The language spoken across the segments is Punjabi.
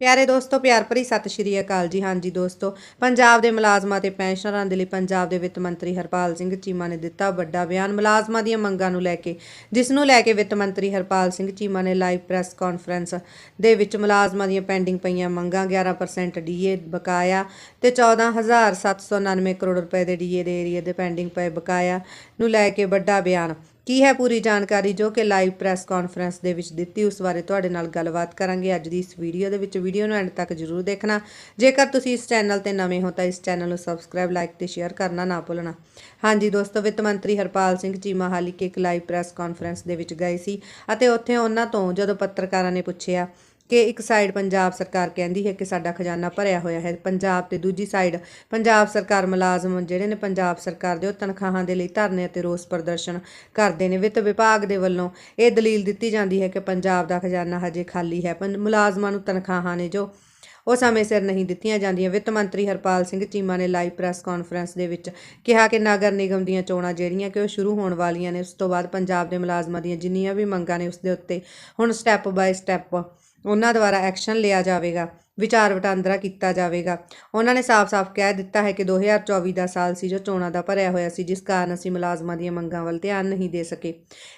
ਪਿਆਰੇ ਦੋਸਤੋ, ਪਿਆਰ ਭਰੀ ਸਤਿ ਸ਼੍ਰੀ ਅਕਾਲ ਜੀ। ਹਾਂਜੀ ਦੋਸਤੋ, ਪੰਜਾਬ ਦੇ ਮੁਲਾਜ਼ਮਾਂ ਤੇ ਪੈਨਸ਼ਨਰਾਂ ਦੇ ਲਈ ਪੰਜਾਬ ਦੇ ਵਿੱਤ ਮੰਤਰੀ ਹਰਪਾਲ ਸਿੰਘ ਚੀਮਾ ਨੇ ਦਿੱਤਾ ਵੱਡਾ ਬਿਆਨ। ਮੁਲਾਜ਼ਮਾਂ ਦੀਆਂ ਮੰਗਾਂ ਨੂੰ ਲੈ ਕੇ, ਜਿਸ ਨੂੰ ਲੈ ਕੇ ਵਿੱਤ ਮੰਤਰੀ ਹਰਪਾਲ ਸਿੰਘ ਚੀਮਾ ਨੇ ਲਾਈਵ ਪ੍ਰੈਸ ਕਾਨਫਰੰਸ ਦੇ ਵਿੱਚ ਮੁਲਾਜ਼ਮਾਂ ਦੀਆਂ ਪੈਂਡਿੰਗ ਪਈਆਂ ਮੰਗਾਂ 11% ਡੀਏ ਬਕਾਇਆ ਤੇ 14799 ਕਰੋੜ ਰੁਪਏ ਦੇ ਡੀਏ ਦੇ ਏਰੀਏ ਦੇ ਪੈਂਡਿੰਗ ਪਏ ਬਕਾਇਆ ਨੂੰ ਲੈ ਕੇ ਵੱਡਾ ਬਿਆਨ। ਕੀ ਹੈ ਪੂਰੀ ਜਾਣਕਾਰੀ ਜੋ ਕਿ ਲਾਈਵ ਪ੍ਰੈਸ ਕਾਨਫਰੰਸ ਦੇ ਵਿੱਚ ਦਿੱਤੀ, ਉਸ ਬਾਰੇ ਤੁਹਾਡੇ ਨਾਲ ਗੱਲਬਾਤ ਕਰਾਂਗੇ ਅੱਜ ਦੀ ਇਸ ਵੀਡੀਓ ਦੇ ਵਿੱਚ। ਵੀਡੀਓ ਨੂੰ ਐਂਡ ਤੱਕ ਜਰੂਰ ਦੇਖਣਾ। ਜੇਕਰ ਤੁਸੀਂ ਇਸ ਚੈਨਲ ਤੇ ਨਵੇਂ ਹੋ ਤਾਂ ਇਸ ਚੈਨਲ ਨੂੰ ਸਬਸਕ੍ਰਾਈਬ ਲਾਈਕ ਤੇ ਸ਼ੇਅਰ ਕਰਨਾ ਨਾ ਭੁੱਲਣਾ। ਹਾਂਜੀ ਦੋਸਤੋ, ਵਿੱਤ ਮੰਤਰੀ ਹਰਪਾਲ ਸਿੰਘ ਚੀਮਾ ਹਾਲੀ ਕੇ ਇੱਕ ਲਾਈਵ ਪ੍ਰੈਸ ਕਾਨਫਰੰਸ ਦੇ ਵਿੱਚ ਗਏ ਸੀ ਅਤੇ ਉੱਥੇ ਉਹਨਾਂ ਤੋਂ ਜਦੋਂ ਪੱਤਰਕਾਰਾਂ ਨੇ ਪੁੱਛਿਆ ਕਿ ਇੱਕ ਸਾਈਡ ਪੰਜਾਬ ਸਰਕਾਰ ਕਹਿੰਦੀ ਹੈ ਕਿ ਸਾਡਾ ਖਜ਼ਾਨਾ ਭਰਿਆ ਹੋਇਆ ਹੈ। ਪੰਜਾਬ ਤੇ ਦੂਜੀ ਸਾਈਡ ਪੰਜਾਬ ਸਰਕਾਰ ਮੁਲਾਜ਼ਮ ਜਿਹੜੇ ਨੇ ਪੰਜਾਬ ਸਰਕਾਰ ਦੇ ਉਹ ਤਨਖਾਹਾਂ ਦੇ ਲਈ ਧਰਨੇ ਅਤੇ ਰੋਸ ਪ੍ਰਦਰਸ਼ਨ ਕਰਦੇ ਨੇ। ਵਿੱਤ ਵਿਭਾਗ ਦੇ ਵੱਲੋਂ ਇਹ ਦਲੀਲ ਦਿੱਤੀ ਜਾਂਦੀ ਹੈ ਕਿ ਪੰਜਾਬ ਦਾ ਖਜ਼ਾਨਾ ਹਜੇ ਖਾਲੀ ਹੈ। ਪੰ- ਮੁਲਾਜ਼ਮਾਂ ਨੂੰ ਤਨਖਾਹਾਂ ਨੇ ਜੋ ਉਹ ਸਮੇਂ ਸਿਰ ਨਹੀਂ ਦਿੱਤੀਆਂ ਜਾਂਦੀਆਂ। ਵਿੱਤ ਮੰਤਰੀ ਹਰਪਾਲ ਸਿੰਘ ਚੀਮਾ ਨੇ ਲਾਈਵ ਪ੍ਰੈਸ ਕਾਨਫਰੰਸ ਦੇ ਵਿੱਚ ਕਿਹਾ ਕਿ ਨਗਰ ਨਿਗਮ ਦੀਆਂ ਚੋਣਾਂ ਜਿਹੜੀਆਂ ਕਿ ਉਹ ਸ਼ੁਰੂ ਹੋਣ ਵਾਲੀਆਂ ਨੇ, ਉਸ ਤੋਂ ਬਾਅਦ ਪੰਜਾਬ ਦੇ ਮੁਲਾਜ਼ਮਾਂ ਦੀਆਂ ਜਿੰਨੀਆਂ ਵੀ ਮੰਗਾਂ ਨੇ, ਉਸ ਦੇ ਉੱਤੇ ਹੁਣ ਸਟੈਪ ਬਾਏ ਸਟੈਪ ਉਹਨਾਂ ਦੁਆਰਾ ਐਕਸ਼ਨ ਲਿਆ ਜਾਵੇਗਾ। ਵਿਚਾਰ ਵਟਾਂਦਰਾ ਕੀਤਾ ਜਾਵੇਗਾ। ਉਹਨਾਂ ਨੇ ਸਾਫ਼-ਸਾਫ਼ ਕਹਿ ਦਿੱਤਾ ਹੈ ਕਿ 2024 ਦਾ ਸਾਲ ਸੀ ਜੋ ਚੋਣਾਂ ਦਾ ਭਰਿਆ ਹੋਇਆ ਸੀ, ਜਿਸ ਕਾਰਨ ਅਸੀਂ ਮੁਲਾਜ਼ਮਾਂ ਦੀਆਂ ਮੰਗਾਂ ਵੱਲ ਧਿਆਨ ਨਹੀਂ ਦੇ ਸਕੇ।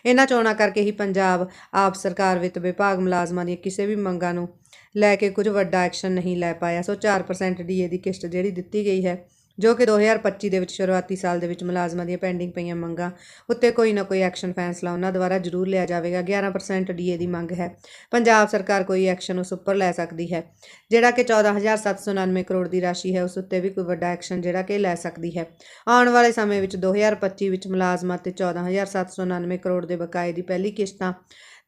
ਇਹਨਾਂ ਚੋਣਾਂ ਕਰਕੇ ਹੀ ਪੰਜਾਬ, ਆਪ ਸਰਕਾਰ, ਵਿੱਤ ਵਿਭਾਗ ਮੁਲਾਜ਼ਮਾਂ ਦੀਆਂ ਕਿਸੇ ਵੀ ਮੰਗਾਂ ਨੂੰ ਲੈ ਕੇ ਕੁਝ ਵੱਡਾ ਐਕਸ਼ਨ ਨਹੀਂ ਲੈ ਪਾਇਆ। ਸੋ 4% ਡੀਏ ਦੀ ਕਿਸ਼ਤ ਜਿਹੜੀ ਦਿੱਤੀ ਗਈ ਹੈ ਜੋ ਕਿ 2025 ਦੇ ਵਿੱਚ, ਸ਼ੁਰੂਆਤੀ ਸਾਲ ਦੇ ਵਿੱਚ ਮੁਲਾਜ਼ਮਾਂ ਦੀਆਂ ਪੈਂਡਿੰਗ ਪਈਆਂ ਮੰਗਾਂ ਉੱਤੇ ਕੋਈ ਨਾ ਕੋਈ ਐਕਸ਼ਨ ਫੈਸਲਾ ਉਹਨਾਂ ਦੁਆਰਾ ਜ਼ਰੂਰ ਲਿਆ ਜਾਵੇਗਾ। 11% ਡੀਏ ਦੀ ਮੰਗ ਹੈ। ਪੰਜਾਬ ਸਰਕਾਰ ਕੋਈ ਐਕਸ਼ਨ ਉਸ ਉੱਪਰ ਲੈ ਸਕਦੀ ਹੈ। ਜਿਹੜਾ ਕਿ 14799 ਕਰੋੜ ਦੀ ਰਾਸ਼ੀ ਹੈ, ਉਸ ਉੱਤੇ ਵੀ ਕੋਈ ਵੱਡਾ ਐਕਸ਼ਨ ਜਿਹੜਾ ਕਿ ਲੈ ਸਕਦੀ ਹੈ। ਆਉਣ ਵਾਲੇ ਸਮੇਂ ਵਿੱਚ 2025 ਵਿੱਚ ਮੁਲਾਜ਼ਮਾਂ ਤੇ 14799 ਕਰੋੜ ਦੇ ਬਕਾਏ ਦੀ ਪਹਿਲੀ ਕਿਸ਼ਤਾਂ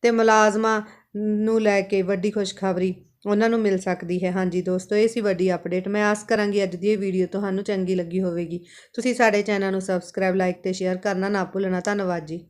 ਤੇ ਮੁਲਾਜ਼ਮਾਂ ਨੂੰ ਲੈ ਕੇ ਵੱਡੀ ਖੁਸ਼ਖਬਰੀ ਉਹਨਾਂ ਨੂੰ ਮਿਲ ਸਕਦੀ ਹੈ। ਹਾਂਜੀ ਦੋਸਤੋ, ਇਹ ਸੀ ਵੱਡੀ ਅਪਡੇਟ ਮੈਂ ਆਸ ਕਰਾਂਗੀ ਅੱਜ ਦੀ ਇਹ ਵੀਡੀਓ ਤੁਹਾਨੂੰ ਚੰਗੀ ਲੱਗੀ ਹੋਵੇਗੀ। ਤੁਸੀਂ ਸਾਡੇ ਚੈਨਲ ਨੂੰ ਸਬਸਕ੍ਰਾਈਬ ਲਾਈਕ ਤੇ ਸ਼ੇਅਰ ਕਰਨਾ ਨਾ ਭੁੱਲਣਾ। ਧੰਨਵਾਦ ਜੀ।